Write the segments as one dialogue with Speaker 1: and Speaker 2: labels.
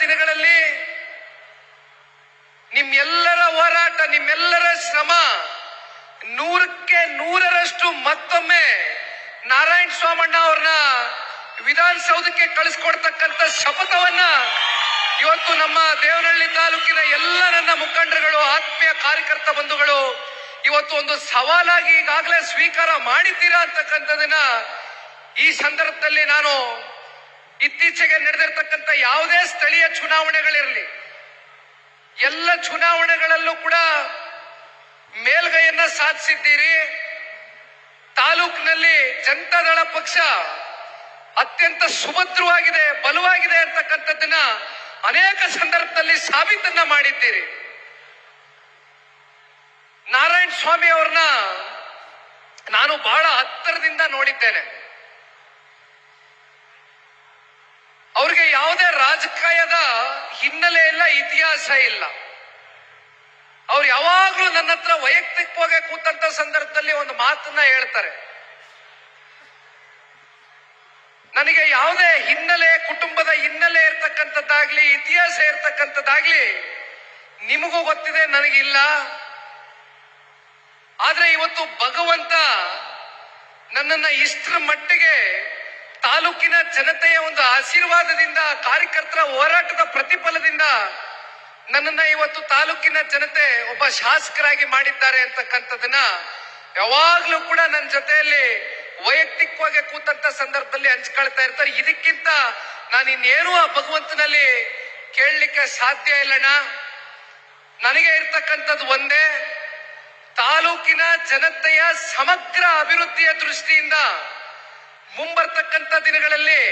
Speaker 1: ದಿನಗಳಲ್ಲಿ ನಿಮ್ಮೆಲ್ಲರ ಹೋರಾಟ, ನಿಮ್ಮೆಲ್ಲರ ಶ್ರಮ ನೂರಕ್ಕೆ ನೂರರಷ್ಟು ಮತ್ತೊಮ್ಮೆ ನಾರಾಯಣ ಸ್ವಾಮಣ್ಣ ಅವ್ರನ್ನ ವಿಧಾನಸೌಧಕ್ಕೆ ಕಳಿಸ್ಕೊಡ್ತಕ್ಕಂಥ ಶಪಥವನ್ನ ಇವತ್ತು ನಮ್ಮ ದೇವನಹಳ್ಳಿ ತಾಲೂಕಿನ ಎಲ್ಲ ನನ್ನ ಮುಖಂಡರುಗಳು, ಆತ್ಮೀಯ ಕಾರ್ಯಕರ್ತ ಬಂಧುಗಳು ಇವತ್ತು ಒಂದು ಸವಾಲಾಗಿ ಈಗಾಗಲೇ ಸ್ವೀಕಾರ ಮಾಡಿದ್ದೀರಾ ಅಂತಕ್ಕಂಥದನ್ನ ಈ ಸಂದರ್ಭದಲ್ಲಿ ನಾನು ಇತ್ತೀಚೆಗೆ ನಡೆದಿರ್ತಕ್ಕಂಥ ಯಾವುದೇ ಸ್ಥಳೀಯ ಚುನಾವಣೆಗಳಿರಲಿ, ಎಲ್ಲ ಚುನಾವಣೆಗಳಲ್ಲೂ ಕೂಡ ಮೇಲ್ಗೈಯನ್ನ ಸಾಧಿಸಿದ್ದೀರಿ. ತಾಲೂಕಿನಲ್ಲಿ ಜನತಾದಳ ಪಕ್ಷ ಅತ್ಯಂತ ಸುಭದ್ರವಾಗಿದೆ, ಬಲವಾಗಿದೆ ಅಂತಕ್ಕಂಥದ್ದನ್ನ ಅನೇಕ ಸಂದರ್ಭದಲ್ಲಿ ಸಾಬೀತನ್ನ ಮಾಡಿದ್ದೀರಿ. ನಾರಾಯಣ ಸ್ವಾಮಿ ಅವ್ರನ್ನ ನಾನು ಬಹಳ ಹತ್ತಿರದಿಂದ ನೋಡಿದ್ದೇನೆ ಅವ್ರಿಗೆ ಯಾವುದೇ ರಾಜಕೀಯದ ಹಿನ್ನೆಲೆ ಇಲ್ಲ, ಇತಿಹಾಸ ಇಲ್ಲ. ಅವ್ರು ಯಾವಾಗ್ಲೂ ನನ್ನ ಹತ್ರ ವೈಯಕ್ತಿಕವಾಗಿ ಕೂತಂತ ಸಂದರ್ಭದಲ್ಲಿ ಒಂದು ಮಾತನ್ನ ಹೇಳ್ತಾರೆ. ನನಗೆ ಯಾವುದೇ ಹಿನ್ನೆಲೆ, ಕುಟುಂಬದ ಹಿನ್ನೆಲೆ ಇರ್ತಕ್ಕಂಥದ್ದಾಗ್ಲಿ, ಇತಿಹಾಸ ಇರ್ತಕ್ಕಂಥದ್ದಾಗ್ಲಿ ನಿಮಗೂ ಗೊತ್ತಿದೆ, ನನಗಿಲ್ಲ. ಆದ್ರೆ ಇವತ್ತು ಭಗವಂತ ನನ್ನನ್ನ ಇಷ್ಟರ ಮಟ್ಟಿಗೆ ತಾಲೂಕಿನ ಜನತೆಯ ಒಂದು ಆಶೀರ್ವಾದದಿಂದ, ಕಾರ್ಯಕರ್ತರ ಹೋರಾಟದ ಪ್ರತಿಫಲದಿಂದ ನನ್ನನ್ನ ಇವತ್ತು ತಾಲೂಕಿನ ಜನತೆ ಒಬ್ಬ ಶಾಸಕರಾಗಿ ಮಾಡಿದ್ದಾರೆ ಅಂತಕ್ಕಂಥದನ್ನ ಯಾವಾಗ್ಲೂ ಕೂಡ ನನ್ನ ಜೊತೆಯಲ್ಲಿ ವೈಯಕ್ತಿಕವಾಗಿ ಕೂತಂತ ಸಂದರ್ಭದಲ್ಲಿ ಹಂಚ್ಕೊಳ್ತಾ ಇರ್ತಾರೆ. ಇದಕ್ಕಿಂತ ನಾನು ಇನ್ನೇನು ಆ ಭಗವಂತನಲ್ಲಿ ಕೇಳಲಿಕ್ಕೆ ಸಾಧ್ಯ ಇಲ್ಲಣ್ಣ. ನನಗೆ ಇರ್ತಕ್ಕಂಥದ್ದು ಒಂದೇ, ತಾಲೂಕಿನ ಜನತೆಯ ಸಮಗ್ರ ಅಭಿವೃದ್ಧಿಯ ದೃಷ್ಟಿಯಿಂದ ಮುಂಬರ್ತಕ್ಕಂಥ ದಿನಗಳಲ್ಲಿ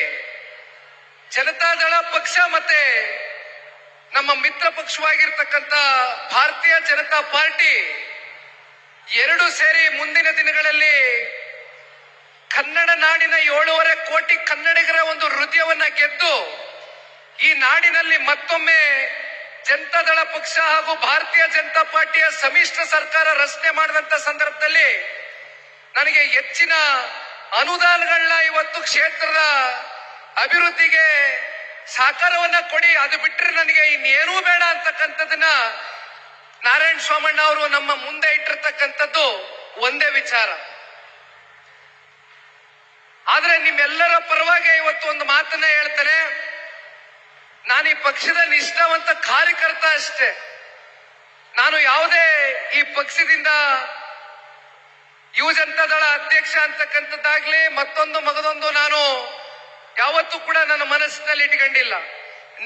Speaker 1: ಜನತಾದಳ ಪಕ್ಷ ಮತ್ತೆ ನಮ್ಮ ಮಿತ್ರ ಪಕ್ಷವಾಗಿರ್ತಕ್ಕಂಥ ಭಾರತೀಯ ಜನತಾ ಪಾರ್ಟಿ ಎರಡು ಸೇರಿ ಮುಂದಿನ ದಿನಗಳಲ್ಲಿ ಕನ್ನಡ ನಾಡಿನ ಏಳೂವರೆ ಕೋಟಿ ಕನ್ನಡಿಗರ ಒಂದು ಹೃದಯವನ್ನ ಗೆದ್ದು ಈ ನಾಡಿನಲ್ಲಿ ಮತ್ತೊಮ್ಮೆ ಜನತಾದಳ ಪಕ್ಷ ಹಾಗೂ ಭಾರತೀಯ ಜನತಾ ಪಾರ್ಟಿಯ ಸಮ್ಮಿಶ್ರ ಸರ್ಕಾರ ರಚನೆ ಮಾಡಿದಂತ ಸಂದರ್ಭದಲ್ಲಿ ನನಗೆ ಹೆಚ್ಚಿನ ಅನುದಾನಗಳನ್ನ ಇವತ್ತು ಕ್ಷೇತ್ರದ ಅಭಿವೃದ್ಧಿಗೆ ಸಹಕಾರವನ್ನ ಕೊಡಿ. ಅದು ಬಿಟ್ಟರೆ ನನಗೆ ಇನ್ನೇನೂ ಬೇಡ ಅಂತಕ್ಕಂಥದ್ದನ್ನ ನಾರಾಯಣ ಸ್ವಾಮಣ್ಣ ಅವರು ನಮ್ಮ ಮುಂದೆ ಇಟ್ಟಿರ್ತಕ್ಕಂಥದ್ದು ಒಂದೇ ವಿಚಾರ. ಆದ್ರೆ ನಿಮ್ಮೆಲ್ಲರ ಪರವಾಗಿ ಇವತ್ತು ಒಂದು ಮಾತನ್ನ ಹೇಳ್ತೇನೆ. ನಾನು ಈ ಪಕ್ಷದ ನಿಷ್ಠಾವಂತ ಕಾರ್ಯಕರ್ತ ಅಷ್ಟೇ. ನಾನು ಯಾವುದೇ ಈ ಪಕ್ಷದಿಂದ ಜನತಾದಳ ಅಧ್ಯಕ್ಷ ಅಂತಕ್ಕಂಥದ್ದಾಗ್ಲಿ ಮತ್ತೊಂದು ಮಗದೊಂದು ನಾನು ಯಾವತ್ತೂ ಕೂಡ ನನ್ನ ಮನಸ್ಸಿನಲ್ಲಿ ಇಟ್ಕೊಂಡಿಲ್ಲ.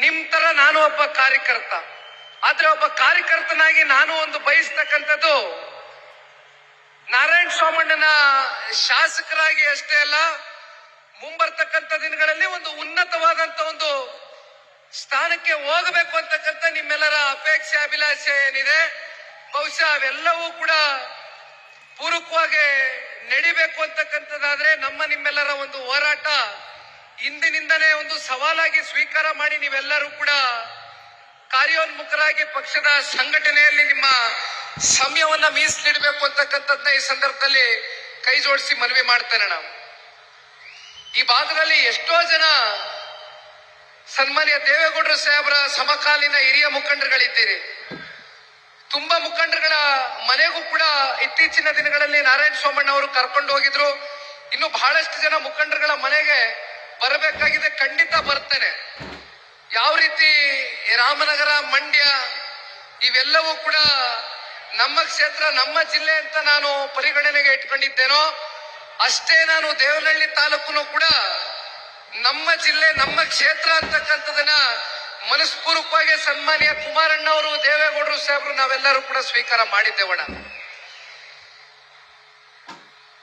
Speaker 1: ನಿಮ್ ತರ ನಾನು ಒಬ್ಬ ಕಾರ್ಯಕರ್ತ. ಆದ್ರೆ ಒಬ್ಬ ಕಾರ್ಯಕರ್ತನಾಗಿ ನಾನು ಒಂದು ಬಯಸ್ತಕ್ಕಂಥದ್ದು ನಾರಾಯಣ ಸ್ವಾಮಣ್ಣನ ಶಾಸಕರಾಗಿ ಅಷ್ಟೇ ಅಲ್ಲ, ಮುಂಬರ್ತಕ್ಕಂಥ ದಿನಗಳಲ್ಲಿ ಒಂದು ಉನ್ನತವಾದಂತ ಒಂದು ಸ್ಥಾನಕ್ಕೆ ಹೋಗಬೇಕು ಅಂತಕ್ಕಂಥ ನಿಮ್ಮೆಲ್ಲರ ಅಪೇಕ್ಷೆ, ಅಭಿಲಾಷೆ ಏನಿದೆ. ಬಹುಶಃ ಅವೆಲ್ಲವೂ ಕೂಡ ಪೂರಕವಾಗಿ ನಡಿಬೇಕು ಅಂತಕ್ಕಂಥದ್ದಾದ್ರೆ ನಮ್ಮ ನಿಮ್ಮೆಲ್ಲರ ಒಂದು ಹೋರಾಟ. ಇಂದಿನಿಂದನೇ ಒಂದು ಸವಾಲಾಗಿ ಸ್ವೀಕಾರ ಮಾಡಿ ನೀವೆಲ್ಲರೂ ಕೂಡ ಕಾರ್ಯೋನ್ಮುಖರಾಗಿ ಪಕ್ಷದ ಸಂಘಟನೆಯಲ್ಲಿ ನಿಮ್ಮ ಸಮಯವನ್ನ ಮೀಸಲಿಡಬೇಕು ಅಂತಕ್ಕಂಥದ್ದನ್ನ ಈ ಸಂದರ್ಭದಲ್ಲಿ ಕೈ ಜೋಡಿಸಿ ಮನವಿ ಮಾಡ್ತೇನೆ ನಾವು ಈ ಭಾಗದಲ್ಲಿ ಎಷ್ಟೋ ಜನ ಸನ್ಮಾನ್ಯ ದೇವೇಗೌಡರು ಸಾಹೇಬರ ಸಮಕಾಲೀನ ಹಿರಿಯ ಮುಖಂಡರುಗಳಿದ್ದೀರಿ. ತುಂಬಾ ಮುಖಂಡರುಗಳ ಮನೆಗೂ ಕೂಡ ಇತ್ತೀಚಿನ ದಿನಗಳಲ್ಲಿ ನಾರಾಯಣ ಸೋಮಣ್ಣ ಅವರು ಕರ್ಕೊಂಡು ಹೋಗಿದ್ರು. ಇನ್ನು ಬಹಳಷ್ಟು ಜನ ಮುಖಂಡರುಗಳ ಮನೆಗೆ ಬರಬೇಕಾಗಿದೆ, ಖಂಡಿತ ಬರ್ತೇನೆ. ಯಾವ ರೀತಿ ರಾಮನಗರ, ಮಂಡ್ಯ, ಇವೆಲ್ಲವೂ ಕೂಡ ನಮ್ಮ ಕ್ಷೇತ್ರ, ನಮ್ಮ ಜಿಲ್ಲೆ ಅಂತ ನಾನು ಪರಿಗಣನೆಗೆ ಇಟ್ಕೊಂಡಿದ್ದೇನೋ, ಅಷ್ಟೇ ನಾನು ದೇವನಹಳ್ಳಿ ತಾಲೂಕುನು ಕೂಡ ನಮ್ಮ ಜಿಲ್ಲೆ, ನಮ್ಮ ಕ್ಷೇತ್ರ ಅಂತಕ್ಕಂಥದನ್ನ ಮನಸ್ಪೂರ್ವಕವಾಗಿ ಸನ್ಮಾನ್ಯ ಕುಮಾರಣ್ಣವರು, ದೇವೇಗೌಡರು ಸಾಹೇಬರು ನಾವೆಲ್ಲರೂ ಕೂಡ ಸ್ವೀಕಾರ ಮಾಡಿದ್ದೇವಣ